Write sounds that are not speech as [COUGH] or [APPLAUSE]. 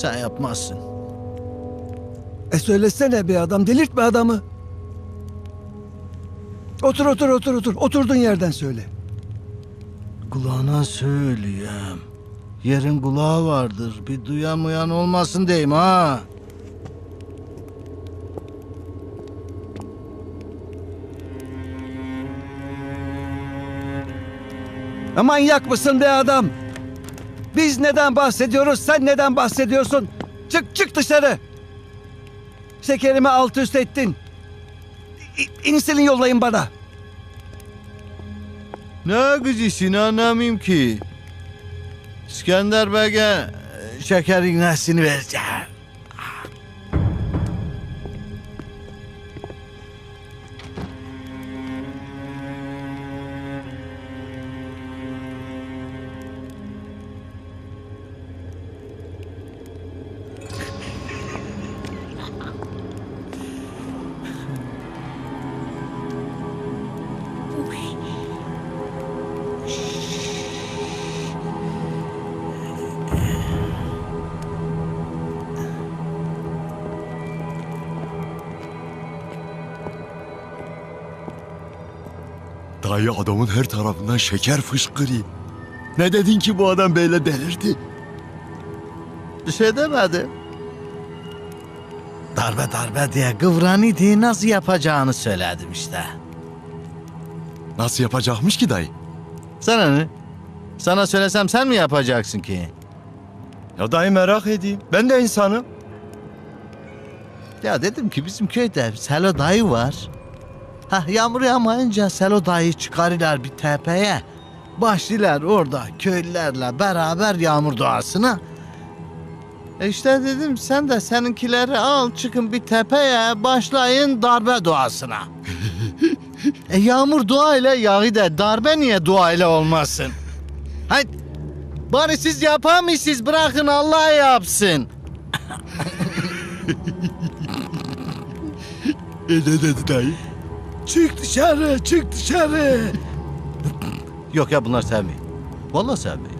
Sen yapmazsın. E söylesene be adam delirtme adamı. Otur otur otur otur. Oturduğun yerden söyle. Kulağına söyleyeyim. Yerin kulağı vardır. Bir duyan uyan olmasın diyeyim ha. E manyak mısın be adam? Biz neden bahsediyoruz sen neden bahsediyorsun? Çık çık dışarı. Şekerimi alt üst ettin. İ- İnsulin yollayın bana. Ne gücüsün anlamayayım ki. İskender Bey'e şeker iğnesini vereceğim. Dayı adamın her tarafından şeker fışkırıyor. Ne dedin ki bu adam böyle delirdi? Bir şey demedi. Darbe darbe diye kıvranı diye nasıl yapacağını söyledim işte. Nasıl yapacakmış ki dayı? Sana ne? Sana söylesem sen mi yapacaksın ki? Ya dayı merak edeyim. Ben de insanım. Ya dedim ki bizim köyde Selo dayı var. Hah yağmur yağmayınca Selo dayı çıkarırlar bir tepeye. Başlılar orada köylülerle beraber yağmur duasına. E işte dedim sen de seninkileri al çıkın bir tepeye başlayın darbe duasına. [LAUGHS] e yağmur dua ile yağı da darbe niye dua ile olmasın? Haydi bari siz yapamışsınız bırakın Allah yapsın. [LAUGHS] E ne dedi dayı? Çık dışarı çık dışarı. Yok ya bunlar sevmiyor. Vallahi sevmiyor.